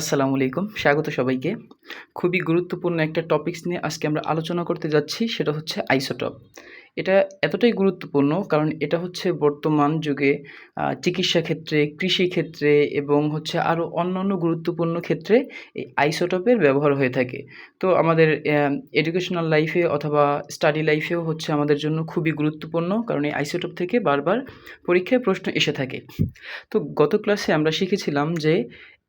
আসসালামু আলাইকুম, স্বাগত সবাইকে। খুবই গুরুত্বপূর্ণ একটা টপিকস নিয়ে আজকে আমরা আলোচনা করতে যাচ্ছি, সেটা হচ্ছে আইসোটপ এটা এতটাই গুরুত্বপূর্ণ কারণ এটা হচ্ছে বর্তমান যুগে চিকিৎসা ক্ষেত্রে, কৃষি ক্ষেত্রে এবং হচ্ছে আরও অন্যান্য গুরুত্বপূর্ণ ক্ষেত্রে এই আইসোটপের ব্যবহার হয়ে থাকে। তো আমাদের এডুকেশনাল লাইফে অথবা স্টাডি লাইফেও হচ্ছে আমাদের জন্য খুবই গুরুত্বপূর্ণ কারণ এই আইসোটপ থেকে বারবার পরীক্ষায় প্রশ্ন এসে থাকে। তো গত ক্লাসে আমরা শিখেছিলাম যে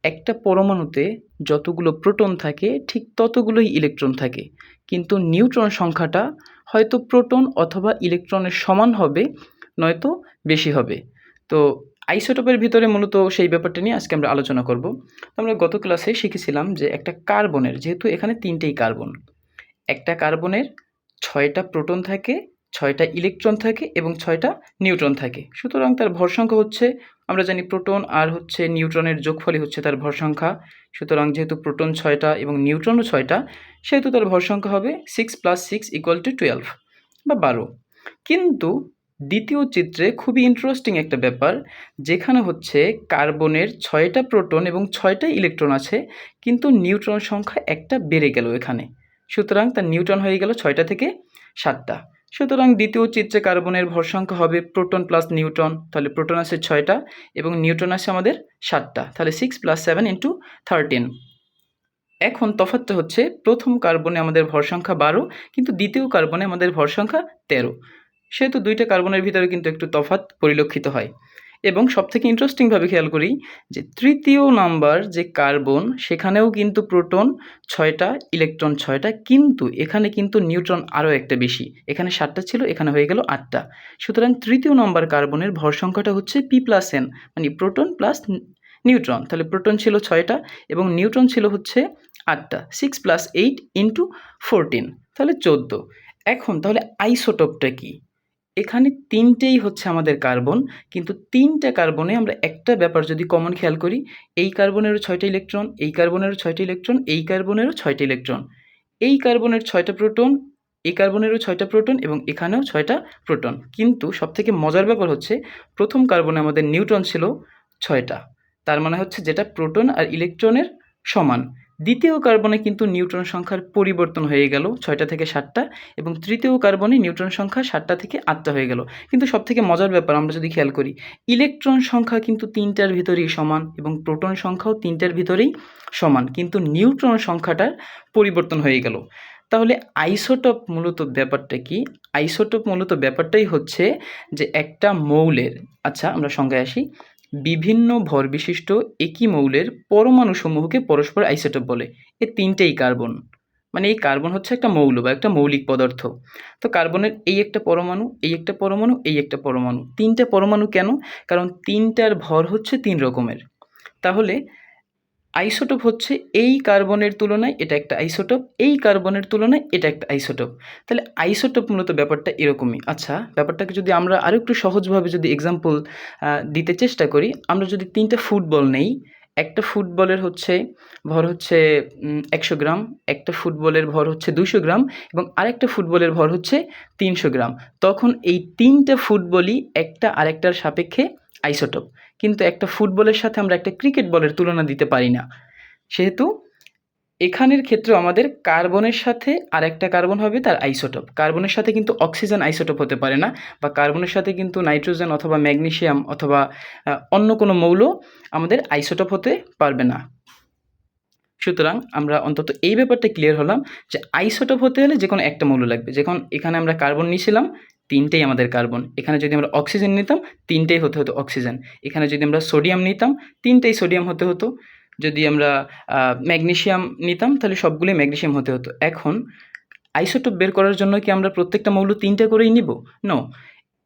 একটা পরমাণুতে যতগুলো প্রোটন থাকে, ঠিক ততগুলোই ইলেকট্রন থাকে। কিন্তু নিউট্রন সংখ্যাটা হয়তো প্রোটন অথবা ইলেকট্রনের সমান হবে, নয়তো বেশি হবে। তো আইসোটোপের ভিতরে মূলত সেই ব্যাপারটা নিয়ে আজকে আমরা আলোচনা করব। আমরা গত ক্লাসে শিখেছিলাম যে একটা কার্বনের, যেহেতু এখানে তিনটেই কার্বন, একটা কার্বনের ছয়টা প্রোটন থাকে ছয়টা ইলেকট্রন থাকে এবং ছয়টা নিউট্রন থাকে। সুতরাং তার ভর সংখ্যা হচ্ছে, আমরা জানি প্রোটন আর হচ্ছে নিউট্রনের যোগফলই হচ্ছে তার ভর সংখ্যা সুতরাং যেহেতু প্রোটন ছয়টা এবং নিউট্রনও ছয়টা, সেহেতু তার ভর সংখ্যা হবে six plus six equal to twelve বা বারো। কিন্তু দ্বিতীয় চিত্রে খুবই ইন্টারেস্টিং একটা ব্যাপার, যেখানে হচ্ছে কার্বনের ছয়টা প্রোটন এবং ছয়টা ইলেকট্রন আছে, কিন্তু নিউট্রন সংখ্যা একটা বেড়ে গেল এখানে। সুতরাং তার নিউট্রন হয়ে গেল ছয়টা থেকে সাতটা। সুতরাং দ্বিতীয় চিত্রে কার্বনের ভর সংখ্যা হবে প্রোটন প্লাস নিউটন। তাহলে প্রোটন আছে ছয়টা এবং নিউটন আছে আমাদের সাতটা। তাহলে six plus seven into thirteen এখন তফাৎটা হচ্ছে প্রথম কার্বনে আমাদের ভর সংখ্যা বারো, কিন্তু দ্বিতীয় কার্বনে আমাদের ভর সংখ্যা তেরো। সেহেতু দুইটা কার্বনের ভিতরে কিন্তু একটু তফাত পরিলক্ষিত হয়। এবং সবথেকে ইন্টারেস্টিংভাবে খেয়াল করি যে তৃতীয় নাম্বার যে কার্বন, সেখানেও কিন্তু প্রোটন ছয়টা, ইলেকট্রন ছয়টা, কিন্তু এখানে কিন্তু নিউট্রন আরও একটা বেশি। এখানে সাতটা ছিল, এখানে হয়ে গেল আটটা। সুতরাং তৃতীয় নম্বর কার্বনের ভর সংখ্যাটা হচ্ছে পি প্লাস এন মানে প্রোটন প্লাস নিউট্রন। তাহলে প্রোটন ছিল ছয়টা এবং নিউট্রন ছিল হচ্ছে আটটা six plus eight into fourteen তাহলে চোদ্দ। এখন তাহলে আইসোটোপটা কি? এখানে তিনটেই হচ্ছে আমাদের কার্বন, কিন্তু তিনটা কার্বনে আমরা একটা ব্যাপার যদি কমন খেয়াল করি, এই কার্বনেরও ছয়টা ইলেকট্রন এই কার্বনেরও ছয়টা ইলেকট্রন এই কার্বনেরও ছয়টা ইলেকট্রন এই কার্বনের ছয়টা প্রোটন এই কার্বনেরও ছয়টা প্রোটন এবং এখানেও ছয়টা প্রোটন কিন্তু সবথেকে মজার ব্যাপার হচ্ছে, প্রথম কার্বনে আমাদের নিউট্রন ছিল ছয়টা। তার মানে হচ্ছে যেটা প্রোটন আর ইলেকট্রনের সমান। দ্বিতীয় কার্বনে কিন্তু নিউট্রন সংখ্যার পরিবর্তন হয়ে গেল ছয়টা থেকে সাতটা এবং তৃতীয় কার্বনে নিউট্রন সংখ্যা সাতটা থেকে আটটা হয়ে গেল। কিন্তু সবথেকে মজার ব্যাপার আমরা যদি খেয়াল করি, ইলেকট্রন সংখ্যা কিন্তু তিনটার ভিতরেই সমান এবং প্রোটন সংখ্যাও তিনটার ভিতরেই সমান, কিন্তু নিউট্রন সংখ্যাটার পরিবর্তন হয়ে গেল। তাহলে আইসোটপ মূলত ব্যাপারটা কি? আইসোটপ মূলত ব্যাপারটাই হচ্ছে যে একটা মৌলের আচ্ছা আমরা সংজ্ঞায় আসি বিভিন্ন ভরবিশিষ্ট একই মৌলের পরমাণুসমূহকে পরস্পর আইসোটোপ বলে। এ তিনটেই কার্বন। মানে এই কার্বন হচ্ছে একটা মৌল বা একটা মৌলিক পদার্থ। তো কার্বনের এই একটা পরমাণু, এই একটা পরমাণু, এই একটা পরমাণু। তিনটা পরমাণু কেন? কারণ তিনটার ভর হচ্ছে তিন রকমের। তাহলে আইসোটোপ হচ্ছে এই কার্বনের তুলনায় এটা একটা আইসোটোপ, এই কার্বনের তুলনায় এটা একটা আইসোটোপ। তাহলে আইসোটোপ মূলত ব্যাপারটা এরকমই। আচ্ছা ব্যাপারটাকে যদি আমরা আরও একটু সহজভাবে যদি এক্সাম্পল দিতে চেষ্টা করি, আমরা যদি তিনটা ফুটবল নেই, একটা ফুটবলের হচ্ছে ভর হচ্ছে একশো গ্রাম, একটা ফুটবলের ভর হচ্ছে দুশো গ্রাম এবং আরেকটা ফুটবলের ভর হচ্ছে তিনশো গ্রাম। তখন এই তিনটা ফুটবলই একটা আরেকটার সাপেক্ষে আইসোটোপ। কিন্তু একটা ফুটবলের সাথে আমরা একটা ক্রিকেট বলের তুলনা দিতে পারি না। সেহেতু এখানের ক্ষেত্রে আমাদের কার্বনের সাথে আর একটা কার্বন হবে তার আইসোটোপ। কার্বনের সাথে কিন্তু অক্সিজেন আইসোটোপ হতে পারে না বা কার্বনের সাথে কিন্তু নাইট্রোজেন অথবা ম্যাগনেশিয়াম অথবা অন্য কোনো মৌল আমাদের আইসোটোপ হতে পারবে না। সুতরাং আমরা অন্তত এই ব্যাপারটা ক্লিয়ার হলাম যে আইসোটোপ হতে হলে যে কোনো একটা মৌল লাগবে। যখন এখানে আমরা কার্বন নিয়েছিলাম তিনটেই আমাদের কার্বন। এখানে যদি আমরা অক্সিজেন নিতাম, তিনটেই হতে হতো অক্সিজেন। এখানে যদি আমরা সোডিয়াম নিতাম, তিনটেই সোডিয়াম হতে হতো। যদি আমরা ম্যাগনেশিয়াম নিতাম, তাহলে সবগুলোই ম্যাগনেশিয়াম হতে হতো। এখন আইসোটোপ বের করার জন্য কি আমরা প্রত্যেকটা মৌল তিনটে করেই নিব? নো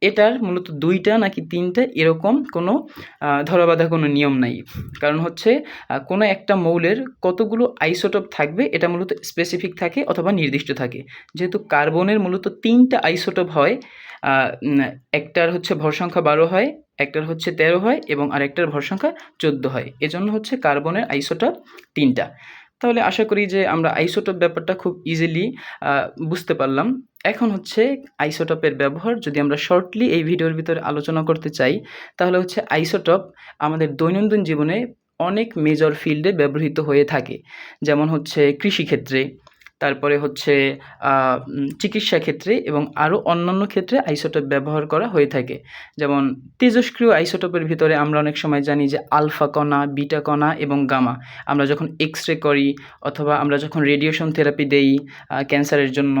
এটার মূলত দুইটা নাকি তিনটা এরকম কোনো ধরাবাধা কোনো নিয়ম নাই। কারণ হচ্ছে কোনো একটা মৌলের কতগুলো আইসোটোপ থাকবে, এটা মূলত স্পেসিফিক থাকে অথবা নির্দিষ্ট থাকে। যেহেতু কার্বনের মূলত তিনটা আইসোটোপ হয় একটার হচ্ছে ভর সংখ্যা বারো হয়, একটার হচ্ছে তেরো হয় এবং আরেকটার ভর সংখ্যা চোদ্দ হয়। এজন্য হচ্ছে কার্বনের আইসোটপ তিনটা। তাহলে আশা করি যে আমরা আইসোটোপ ব্যাপারটা খুব ইজিলি বুঝতে পারলাম। এখন হচ্ছে আইসোটপের ব্যবহার, যদি আমরা শর্টলি এই ভিডিওর ভিতরে আলোচনা করতে চাই, তাহলে হচ্ছে আইসোটপ আমাদের দৈনন্দিন জীবনে অনেক মেজর ফিল্ডে ব্যবহৃত হয়ে থাকে। যেমন হচ্ছে কৃষিক্ষেত্রে তারপরে হচ্ছে চিকিৎসা ক্ষেত্রে এবং আরও অন্যান্য ক্ষেত্রে আইসোটোপ ব্যবহার করা হয়ে থাকে। যেমন তেজস্ক্রিয় আইসোটোপের ভিতরে আমরা অনেক সময় জানি যে আলফা কণা, বিটা কণা এবং গামা। আমরা যখন এক্স রে করি অথবা আমরা যখন রেডিয়েশন থেরাপি দেই ক্যান্সারের জন্য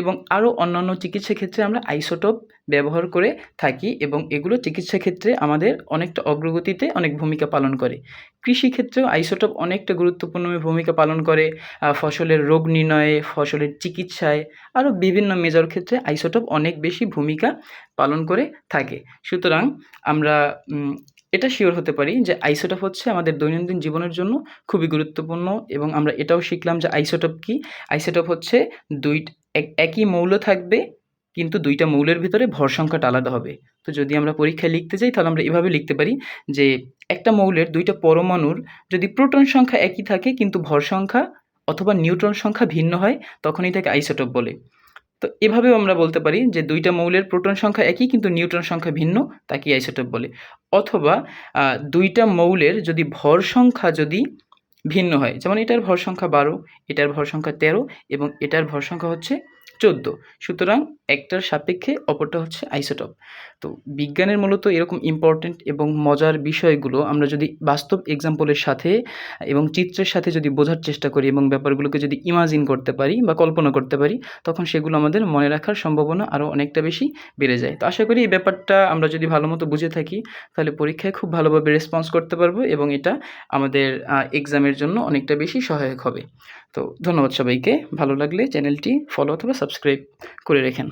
এবং আরও অন্যান্য চিকিৎসা ক্ষেত্রে আমরা আইসোটোপ ব্যবহার করে থাকি এবং এগুলো চিকিৎসা ক্ষেত্রে আমাদের অনেকটা অগ্রগতিতে অনেক ভূমিকা পালন করে। কৃষিক্ষেত্রেও আইসোটোপ অনেকটা গুরুত্বপূর্ণ ভূমিকা পালন করে। ফসলের রোগ নির্ণয়ে, ফসলের চিকিৎসায় আরও বিভিন্ন মেজর ক্ষেত্রে আইসোটোপ অনেক বেশি ভূমিকা পালন করে থাকে। সুতরাং আমরা এটা শিওর হতে পারি যে আইসোটপ হচ্ছে আমাদের দৈনন্দিন জীবনের জন্য খুবই গুরুত্বপূর্ণ এবং আমরা এটাও শিখলাম যে আইসোটোপ কি। আইসোটপ হচ্ছে দুই, এক- একই মৌল থাকবে কিন্তু দুইটা মৌলের ভিতরে ভর সংখ্যাটা আলাদা হবে। তো যদি আমরা পরীক্ষায় লিখতে যাই, তাহলে আমরা এভাবে লিখতে পারি যে একটা মৌলের দুইটা পরমাণুর যদি প্রোটন সংখ্যা একই থাকে, কিন্তু ভর সংখ্যা অথবা নিউট্রন সংখ্যা ভিন্ন হয় তখনই তাকে আইসোটোপ বলে। তো এভাবেও আমরা বলতে পারি যে দুইটা মৌলের প্রোটন সংখ্যা একই, কিন্তু নিউট্রন সংখ্যা ভিন্ন তাকে আইসোটোপ বলে। অথবা দুইটা মৌলের যদি ভর সংখ্যা যদি ভিন্ন হয়, যেমন এটার ভর সংখ্যা বারো, এটার ভর সংখ্যা তেরো এবং এটার ভর সংখ্যা হচ্ছে চোদ্দ। সুতরাং একটার সাপেক্ষে অপরটা হচ্ছে আইসোটপ। তো বিজ্ঞানের মূলত এরকম ইম্পর্ট্যান্ট এবং মজার বিষয়গুলো আমরা যদি বাস্তব এক্সাম্পলের সাথে এবং চিত্রের সাথে যদি বোঝার চেষ্টা করি এবং ব্যাপারগুলোকে যদি ইমাজিন করতে পারি বা কল্পনা করতে পারি, তখন সেগুলো আমাদের মনে রাখার সম্ভাবনা আরও অনেকটা বেশি বেড়ে যায়। তো আশা করি এই ব্যাপারটা আমরা যদি ভালো মতো বুঝে থাকি, তাহলে পরীক্ষায় খুব ভালোভাবে রেসপন্স করতে পারব এবং এটা আমাদের এক্সামের জন্য অনেকটা বেশি সহায়ক হবে। তো ধন্যবাদ সবাইকে। ভালো লাগলে চ্যানেলটি ফলো অথবা সাবস্ক্রাইব করে রেখেন।